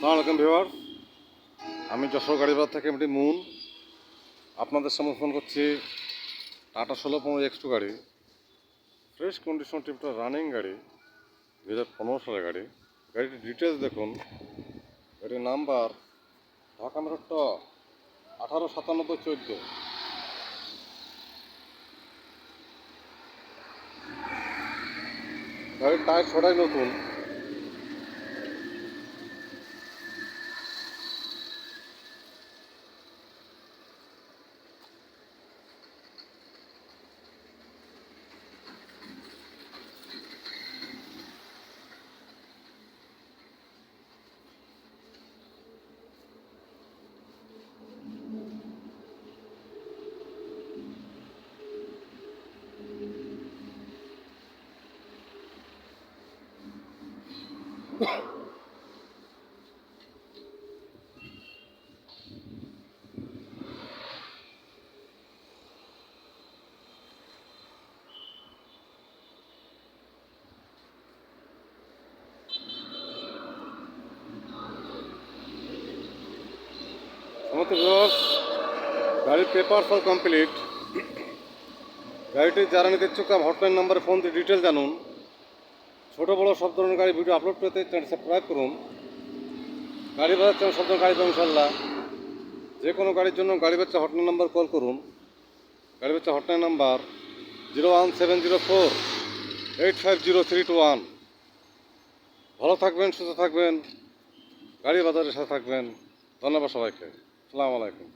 সালামালাইকুম ভিওয়ার আমি যশোর গাড়িবাজার থেকে এমটি মুন। আপনাদের সামনে ফোন করছি টাটা ষোলো পনেরো এক্স টু গাড়ি। ফ্রেশ কন্ডিশন টিপটা রানিং গাড়ি দু হাজার পনেরো সালের গাড়ি। গাড়িটির ডিটেলস দেখুন। গাড়ির নাম্বার ঢাকা মেরোট আঠারো সাতানব্বই চোদ্দ। গাড়ির টায়ার ছটাই নতুন। সমস্ত ভিউয়ার্স গাড়ির পেপার ফর কমপ্লিট গাড়িটি যারা নিতে ইচ্ছুক হটলাইন নাম্বারে ফোন দিয়ে ডিটেল জানুন। ছোটো বড়ো সব ধরনের গাড়ি ভিডিও আপলোড পেতে চ্যানেল সাবস্ক্রাইব করুন। গাড়ি বাজার চ্যানেল সব ধরনের গাড়ি ইনশাল্লাহ যে কোনো গাড়ির জন্য গাড়ি বাচ্চা হটলাইন নাম্বার কল করুন। গাড়ি বাচ্চা hotline number zero one seven zero four eight five zero three two one ভালো থাকবেন, সুস্থ থাকবেন। গাড়ি বাজারের সাথে থাকবেন। ধন্যবাদ সবাইকে। আসসালামু আলাইকুম।